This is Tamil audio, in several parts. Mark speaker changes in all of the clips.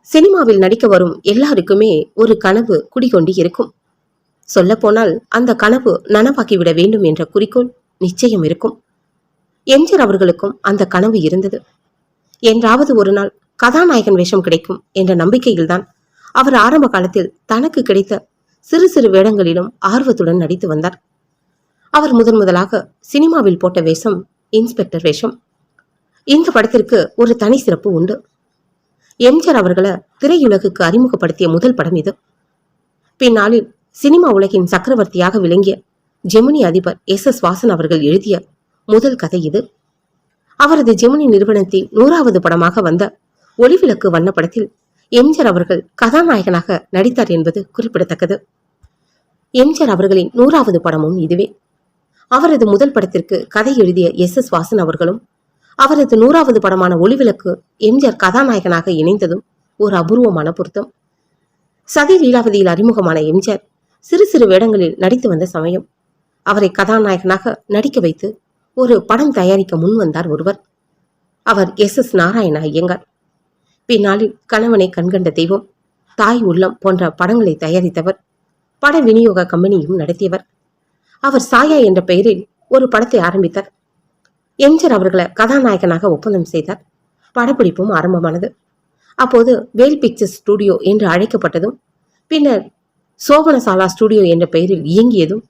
Speaker 1: சினிமாவில் நடிக்க வரும் எல்லாருக்குமே ஒரு கனவு குடிகொண்டு இருக்கும். சொல்லப்போனால் அந்த கனவு நனவாக்கிவிட வேண்டும் என்ற குறிக்கோள் நிச்சயம் இருக்கும். எம்ஜிஆர் அவர்களுக்கும் அந்த கனவு இருந்தது. என்றாவது ஒரு நாள் கதாநாயகன் வேஷம் கிடைக்கும் என்ற நம்பிக்கையில்தான் அவர் ஆரம்ப காலத்தில் தனக்கு கிடைத்த சிறு சிறு வேடங்களிலும் ஆர்வத்துடன் நடித்து வந்தார். அவர் முதன் முதலாக சினிமாவில் போட்ட வேஷம் இன்ஸ்பெக்டர் வேஷம். இந்த படத்திற்கு ஒரு தனி சிறப்பு உண்டு. எம்ஜிஆர் அவர்களை திரையுலகுக்கு அறிமுகப்படுத்திய முதல் படம் இது. பின்னாளில் சினிமா உலகின் சக்கரவர்த்தியாக விளங்கிய ஜெமினி அதிபர் எஸ். எஸ். வாசன் அவர்கள் எழுதிய முதல் கதை இது. அவரது ஜெமினி நிறுவனத்தின் நூறாவது படமாக வந்த ஒளிவிளக்கு வண்ண படத்தில் எம்ஜிஆர் அவர்கள் கதாநாயகனாக நடித்தார் என்பது குறிப்பிடத்தக்கது. எம்ஜிஆர் அவர்களின் நூறாவது படமும் இதுவே. அவரது முதல் படத்திற்கு கதை எழுதிய எஸ். எஸ். வாசன் அவர்களும் அவரது நூறாவது படமான ஒளிவிளக்கு எம்ஜிஆர் கதாநாயகனாக இணைந்ததும் ஒரு அபூர்வமான பொருத்தம். சதி லீலாவதியில் அறிமுகமான எம்ஜிஆர் சிறு சிறு வேடங்களில் நடித்து வந்த சமயம். அவரை கதாநாயகனாக நடிக்க வைத்து ஒரு படம் தயாரிக்க முன் வந்தார் ஒருவர். அவர் எஸ் எஸ் நாராயண ஐயங்கார் பின்னாளில் கணவனை கண்கண்ட தெய்வம் தாய் உள்ளம் போன்ற படங்களை தயாரித்தவர் பட விநியோக கம்பெனியும் நடத்தியவர். அவர் சாயா என்ற பெயரில் ஒரு படத்தை ஆரம்பித்தார். எம்ஜிஆர் அவர்களை கதாநாயகனாக ஒப்பந்தம் செய்தார். படப்பிடிப்பும் ஆரம்பமானது. அப்போது வேல் பிக்சர்ஸ் ஸ்டுடியோ என்று அழைக்கப்பட்டதும் பின்னர் சோபனசாலா ஸ்டுடியோ என்ற பெயரில் இயங்கியதும்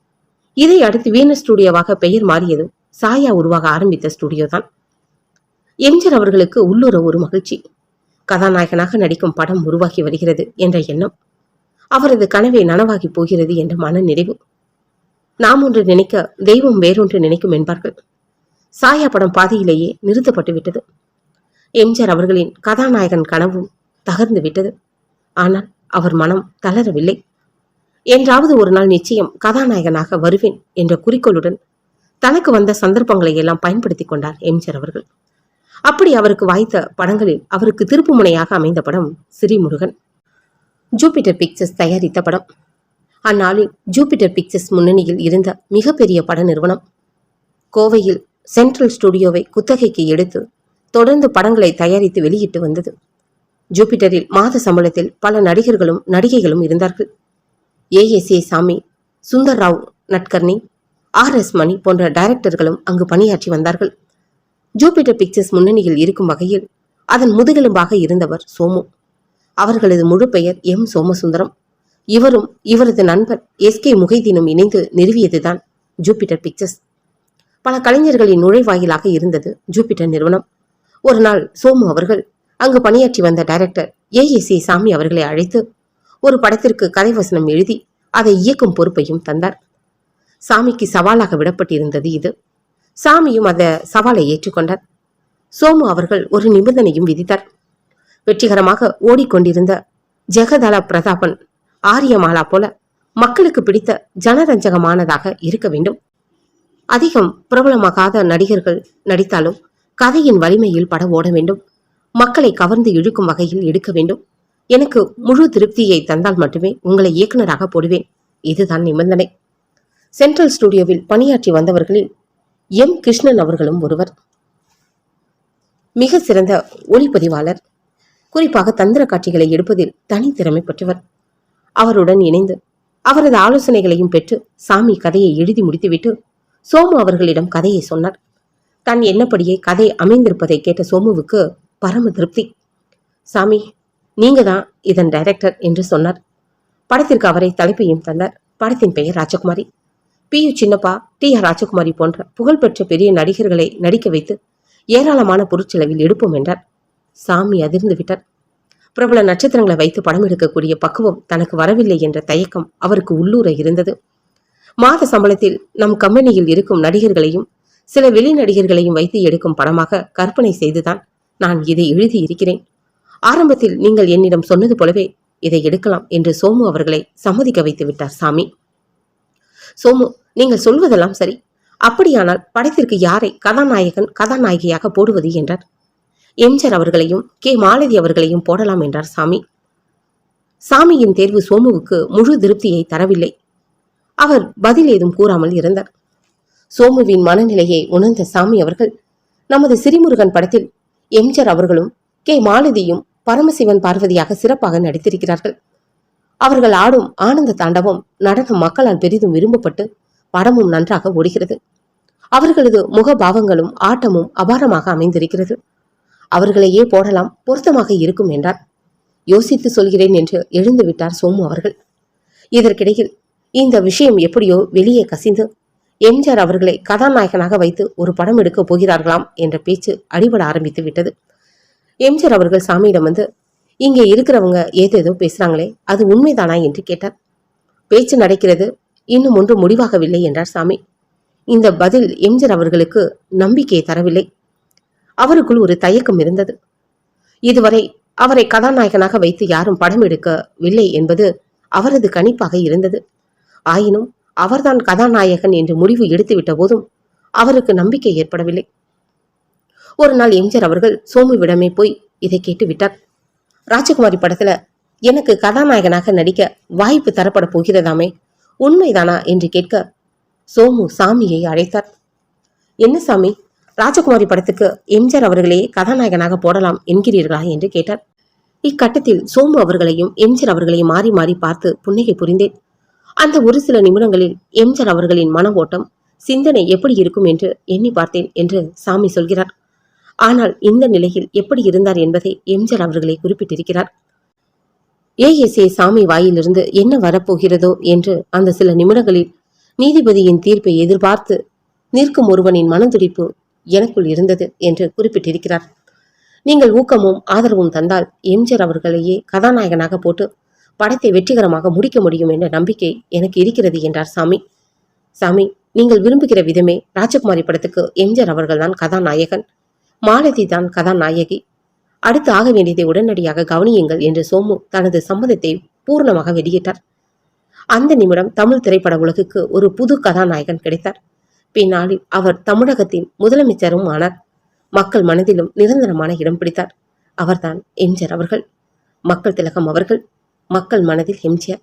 Speaker 1: இதை அடுத்து வீண ஸ்டுடியோவாக பெயர் மாறியதும் சாயா உருவாக ஆரம்பித்த ஸ்டுடியோ தான். எம்ஜிஆர் அவர்களுக்கு உள்ளுர ஒரு மகிழ்ச்சி. கதாநாயகனாக நடிக்கும் படம் உருவாகி வருகிறது என்ற எண்ணம். அவரது கனவை நனவாகி போகிறது என்ற மன நிறைவு. நாம் ஒன்று நினைக்க தெய்வம் வேறொன்று நினைக்கும் என்பார்கள். சாயா படம் பாதியிலேயே நிறுத்தப்பட்டு விட்டது. எம்ஜிஆர் அவர்களின் கதாநாயகன் கனவும் தகர்ந்து விட்டது. ஆனால் அவர் மனம் தளரவில்லை. என்றாவது ஒரு நாள் நிச்சயம் கதாநாயகனாக வருவேன் என்ற குறிக்கோளுடன் தனக்கு வந்த சந்தர்ப்பங்களை எல்லாம் பயன்படுத்திக் கொண்டார் எம்ஜிஆர் அவர்கள். அப்படி அவருக்கு வாய்த்த படங்களில் அவருக்கு திருப்புமுனையாக அமைந்த படம் ஸ்ரீமுருகன் ஜூபிட்டர் பிக்சர்ஸ் தயாரித்த படம். அந்நாளில் ஜூபிட்டர் பிக்சர்ஸ் முன்னணியில் இருந்த மிகப்பெரிய பட நிறுவனம். கோவையில் சென்ட்ரல் ஸ்டுடியோவை குத்தகைக்கு எடுத்து தொடர்ந்து படங்களை தயாரித்து வெளியிட்டு வந்தது. ஜூபிட்டரில் மாத சம்பளத்தில் பல நடிகர்களும் நடிகைகளும் இருந்தார்கள். ASA Sami Sundar Rao Nadkarni R. S. Mani போன்ற டைரக்டர்களும் அங்கு பணியாற்றி வந்தார்கள். ஜூபிட்டர் பிக்சர்ஸ் முன்னணியில் இருக்கும் வகையில் அதன் முதுகெலும்பாக இருந்தவர் சோமு. அவர்களது முழு பெயர் எம். சோமசுந்தரம். இவரும் இவரது நண்பர் எஸ். கே. முகைதீனும் இணைந்து நிறுவியதுதான் ஜூபிட்டர் பிக்சர்ஸ். பல கலைஞர்களின் நுழைவாயிலாக இருந்தது ஜூபிட்டர் நிறுவனம். ஒரு நாள் சோமு அவர்கள் அங்கு பணியாற்றி வந்த டைரக்டர் ஏஏசி சாமி அவர்களை அழைத்து ஒரு படத்திற்கு கதை வசனம் எழுதி அதை இயக்கும் பொறுப்பையும் தந்தார். சாமிக்கு சவாலாக விடப்பட்டிருந்தது இது. சாமியும் அந்த சவாலை ஏற்றுக்கொண்டார். சோமு அவர்கள் ஒரு நிபந்தனையும் விதித்தார். வெற்றிகரமாக ஓடிக்கொண்டிருந்த ஜெகதள பிரதாபன் ஆரியமாலா போல மக்களுக்கு பிடித்த ஜனரஞ்சகமானதாக இருக்க வேண்டும். அதிகம் பிரபலமாகாத நடிகர்கள் நடித்தாலும் கதையின் வலிமையில் படம் ஓட வேண்டும். மக்களை கவர்ந்து இழுக்கும் வகையில் எடுக்க வேண்டும். எனக்கு முழு திருப்தியை தந்தால் மட்டுமே உங்களை இயக்குனராக போடுவேன். இதுதான் நிபந்தனை. சென்ட்ரல் ஸ்டுடியோவில் பணியாற்றி வந்தவர்களில் எம். கிருஷ்ணன் அவர்களும் ஒருவர். மிக சிறந்த ஒளிப்பதிவாளர். குறிப்பாக தந்திர காட்சிகளை எடுப்பதில் தனித்திறமை பெற்றவர். அவருடன் இணைந்து அவரது ஆலோசனைகளையும் பெற்று சாமி கதையை எழுதி முடித்துவிட்டு சோமு அவர்களிடம் கதையை சொன்னார். தன் என்னப்படியே கதை அமைந்திருப்பதை கேட்ட சோமுவுக்கு பரம திருப்தி. சாமி நீங்க தான் இதன் டைரக்டர் என்று சொன்னார். படத்திற்கு அவரை தலைப்பையும் தந்தார். படத்தின் பெயர் Rajakumari. P. U. Chinnappa T. R. Rajakumari போன்ற புகழ்பெற்ற பெரிய நடிகர்களை நடிக்க வைத்து ஏராளமான பொருட்செலவில் எடுப்போம் என்றார். சாமி அதிர்ந்து விட்டார். பிரபல நட்சத்திரங்களை வைத்து படம் எடுக்கக்கூடிய பக்குவம் தனக்கு வரவில்லை என்ற தயக்கம் அவருக்கு உள்ளூர இருந்தது. மாத சம்பளத்தில் நம் கம்பெனியில் இருக்கும் நடிகர்களையும் சில வெளி நடிகர்களையும் வைத்து எடுக்கும் படமாக கற்பனை செய்துதான் நான் இதை எழுதி இருக்கிறேன் ஆரம்பத்தில் நீங்கள் என்னிடம் சொன்னது போலவே இதை எடுக்கலாம் என்று சோமு அவர்களை சம்மதிக்க வைத்து விட்டார் சாமி. சோமு நீங்கள் சொல்வதெல்லாம் சரி. அப்படியானால் படத்திற்கு யாரை கதாநாயகன் கதாநாயகியாக போடுவது என்றார். எம்ஜர் அவர்களையும் கே. மாலதி அவர்களையும் போடலாம் என்றார் சாமி. சாமியின் தேர்வு சோமுவுக்கு முழு திருப்தியை தரவில்லை. அவர் பதில் ஏதும் கூறாமல் இருந்தார். சோமுவின் மனநிலையை உணர்ந்த சாமி அவர்கள் நமது சிறிமுருகன் படத்தில் எம்ஜர் அவர்களும் கே. மாலதியும் பரமசிவன் பார்வதியாக சிறப்பாக நடித்திருக்கிறார்கள். அவர்கள் ஆடும் ஆனந்த தாண்டவம் நடனம் மக்களால் பெரிதும் விரும்பப்பட்டு படமும் நன்றாக ஓடுகிறது. அவர்களது முகபாவங்களும் ஆட்டமும் அபாரமாக அமைந்திருக்கிறது. அவர்களையே போடலாம் பொருத்தமாக இருக்கும் என்றார். யோசித்து சொல்கிறேன் என்று எழுந்து விட்டார் சோமு அவர்கள். இதற்கிடையில் இந்த விஷயம் எப்படியோ வெளியே கசிந்து எம்ஜிஆர் அவர்களை கதாநாயகனாக வைத்து ஒரு படம் எடுக்கப் போகிறார்களாம் என்ற பேச்சு அடிபட ஆரம்பித்து விட்டது. எம்ஜிஆர் அவர்கள் சாமியிடம் வந்து இங்கே இருக்கிறவங்க ஏதேதோ பேசுறாங்களே அது உண்மைதானா? என்று கேட்டார். பேச்சு நடக்கிறது இன்னும் ஒன்று முடிவாகவில்லை என்றார் சாமி. இந்த பதில் எம்ஜிஆர் அவர்களுக்கு நம்பிக்கையை தரவில்லை. அவருக்குள் ஒரு தயக்கம் இருந்தது. இதுவரை அவரை கதாநாயகனாக வைத்து யாரும் படம் எடுக்கவில்லை என்பது அவரது கணிப்பாக இருந்தது. ஆயினும் அவர்தான் கதாநாயகன் என்று முடிவு எடுத்துவிட்ட போதும் அவருக்கு நம்பிக்கை ஏற்படவில்லை. ஒரு நாள் எம்ஜிஆர் அவர்கள் சோமுவிடமே போய் இதை கேட்டு விட்டார். ராஜகுமாரி படத்துல எனக்கு கதாநாயகனாக நடிக்க வாய்ப்பு தரப்பட போகிறதாமே உண்மைதானா என்று கேட்க சோமு சாமியை அழைத்தார். என்ன சாமி ராஜகுமாரி படத்துக்கு எம்ஜிஆர் அவர்களே கதாநாயகனாக போடலாம் என்கிறீர்களா என்று கேட்டார். இக்கட்டத்தில் சோமு அவர்களையும் எம்ஜிஆர் அவர்களையும் மாறி மாறி பார்த்து புன்னகை புரிந்தேன். அந்த ஒரு சில நிமிடங்களில் எம்ஜர் அவர்களின் மன ஓட்டம் சிந்தனை எப்படி இருக்கும் என்று எண்ணி பார்த்தேன் என்று சாமி சொல்கிறார். ஆனால் இந்த நிலையில் எப்படி இருந்தார் என்பதை எம்ஜர் அவர்களே குறிப்பிட்டிருக்கிறார். ஏஎஸ்ஏ சாமி வாயிலிருந்து என்ன வரப்போகிறதோ என்று அந்த சில நிமிடங்களில் நீதிபதியின் தீர்ப்பை எதிர்பார்த்து நிற்கும் ஒருவனின் மனதுடிப்பு எனக்குள் இருந்தது என்று குறிப்பிட்டிருக்கிறார். நீங்கள் ஊக்கமும் ஆதரவும் தந்தால் எம்ஜிஆர் அவர்களையே கதாநாயகனாக போட்டு படத்தை வெற்றிகரமாக முடிக்க முடியும் என்ற நம்பிக்கை எனக்கு இருக்கிறது என்றார் சாமி. சாமி நீங்கள் விரும்புகிற விதமே ராஜகுமாரி படத்துக்கு எம்ஜிஆர் அவர்கள்தான் கதாநாயகன். மாலதி தான் கதாநாயகி. அடுத்து ஆக வேண்டியதை உடனடியாக கவனியுங்கள் என்று சோமு தனது சம்மதத்தை பூர்ணமாக வெளியிட்டார். அந்த நிமிடம் தமிழ் திரைப்பட உலகுக்கு ஒரு புது கதாநாயகன் கிடைத்தார். பின்னாளில் அவர் தமிழகத்தின் முதலமைச்சரும் ஆனார். மக்கள் மனதிலும் நிரந்தரமான இடம் பிடித்தார். அவர்தான் எம்ஜிஆர் அவர்கள். மக்கள் திலகம் அவர்கள். மக்கள் மனதில் எம்ஜிஆர்